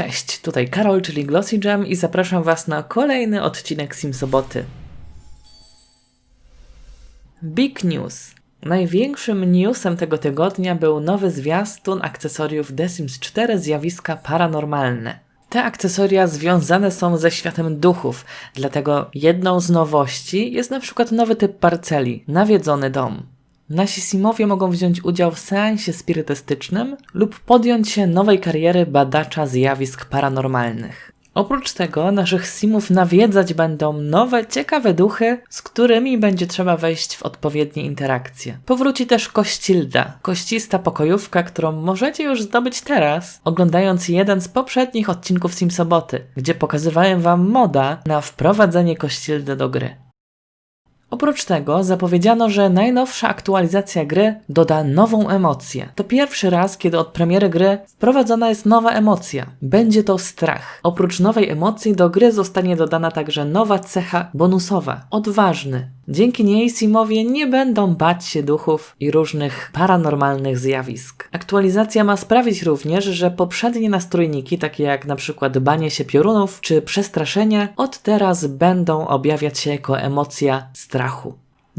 Cześć, tutaj Karol, czyli Glossy Jam i zapraszam Was na kolejny odcinek Simsoboty. Big News. Największym newsem tego tygodnia był nowy zwiastun akcesoriów The Sims 4 zjawiska paranormalne. Te akcesoria związane są ze światem duchów, dlatego jedną z nowości jest na przykład nowy typ parceli, nawiedzony dom. Nasi Simowie mogą wziąć udział w seansie spirytystycznym lub podjąć się nowej kariery badacza zjawisk paranormalnych. Oprócz tego naszych Simów nawiedzać będą nowe, ciekawe duchy, z którymi będzie trzeba wejść w odpowiednie interakcje. Powróci też Kościlda, koścista pokojówka, którą możecie już zdobyć teraz, oglądając jeden z poprzednich odcinków Simsoboty, gdzie pokazywałem wam moda na wprowadzenie Kościldy do gry. Oprócz tego zapowiedziano, że najnowsza aktualizacja gry doda nową emocję. To pierwszy raz, kiedy od premiery gry wprowadzona jest nowa emocja. Będzie to strach. Oprócz nowej emocji do gry zostanie dodana także nowa cecha bonusowa odważny. Dzięki niej Simowie nie będą bać się duchów i różnych paranormalnych zjawisk. Aktualizacja ma sprawić również, że poprzednie nastrójniki, takie jak na przykład banie się piorunów czy przestraszenie, od teraz będą objawiać się jako emocja strachu.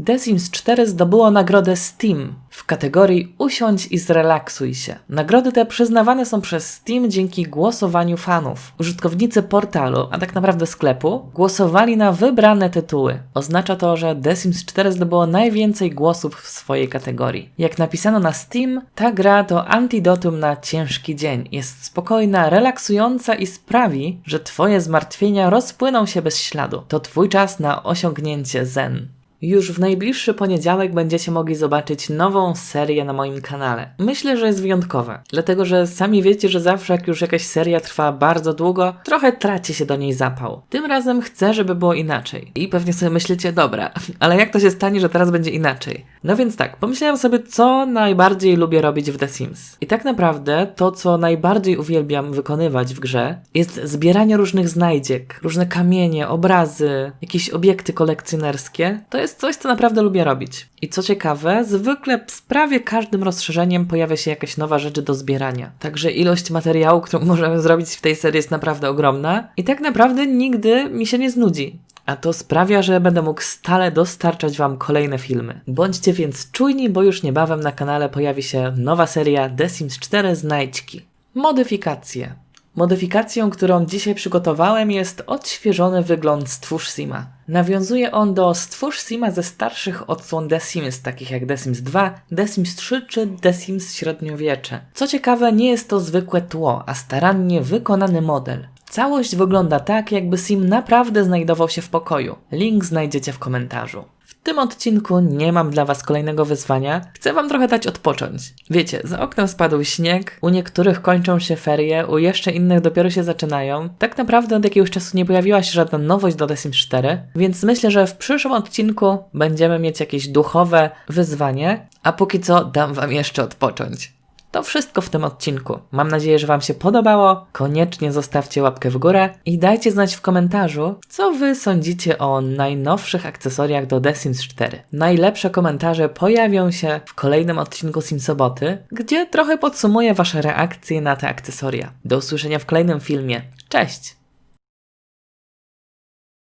The Sims 4 zdobyło nagrodę Steam w kategorii Usiądź i zrelaksuj się. Nagrody te przyznawane są przez Steam dzięki głosowaniu fanów. Użytkownicy portalu, a tak naprawdę sklepu, głosowali na wybrane tytuły. Oznacza to, że The Sims 4 zdobyło najwięcej głosów w swojej kategorii. Jak napisano na Steam, ta gra to antidotum na ciężki dzień. Jest spokojna, relaksująca i sprawi, że twoje zmartwienia rozpłyną się bez śladu. To twój czas na osiągnięcie zen. Już w najbliższy poniedziałek będziecie mogli zobaczyć nową serię na moim kanale. Myślę, że jest wyjątkowa, dlatego że sami wiecie, że zawsze jak już jakaś seria trwa bardzo długo, trochę traci się do niej zapał. Tym razem chcę, żeby było inaczej. I pewnie sobie myślicie, dobra, ale jak to się stanie, że teraz będzie inaczej? No więc tak, pomyślałem sobie, co najbardziej lubię robić w The Sims. I tak naprawdę to, co najbardziej uwielbiam wykonywać w grze, jest zbieranie różnych znajdziek, różne kamienie, obrazy, jakieś obiekty kolekcjonerskie. To jest coś, co naprawdę lubię robić. I co ciekawe, zwykle z prawie każdym rozszerzeniem pojawia się jakaś nowa rzecz do zbierania. Także ilość materiału, którą możemy zrobić w tej serii jest naprawdę ogromna i tak naprawdę nigdy mi się nie znudzi. A to sprawia, że będę mógł stale dostarczać Wam kolejne filmy. Bądźcie więc czujni, bo już niebawem na kanale pojawi się nowa seria The Sims 4 Znajdźki. Modyfikacje. Modyfikacją, którą dzisiaj przygotowałem jest odświeżony wygląd Stwórz Sima. Nawiązuje on do Stwórz Sima ze starszych odsłon The Sims, takich jak The Sims 2, The Sims 3 czy The Sims Średniowiecze. Co ciekawe, nie jest to zwykłe tło, a starannie wykonany model. Całość wygląda tak, jakby Sim naprawdę znajdował się w pokoju. Link znajdziecie w komentarzu. W tym odcinku nie mam dla Was kolejnego wyzwania. Chcę Wam trochę dać odpocząć. Wiecie, za oknem spadł śnieg, u niektórych kończą się ferie, u jeszcze innych dopiero się zaczynają. Tak naprawdę od jakiegoś czasu nie pojawiła się żadna nowość do The Sims 4, więc myślę, że w przyszłym odcinku będziemy mieć jakieś duchowe wyzwanie, a póki co dam Wam jeszcze odpocząć. To wszystko w tym odcinku. Mam nadzieję, że Wam się podobało. Koniecznie zostawcie łapkę w górę i dajcie znać w komentarzu, co Wy sądzicie o najnowszych akcesoriach do The Sims 4. Najlepsze komentarze pojawią się w kolejnym odcinku Simsoboty, gdzie trochę podsumuję Wasze reakcje na te akcesoria. Do usłyszenia w kolejnym filmie. Cześć!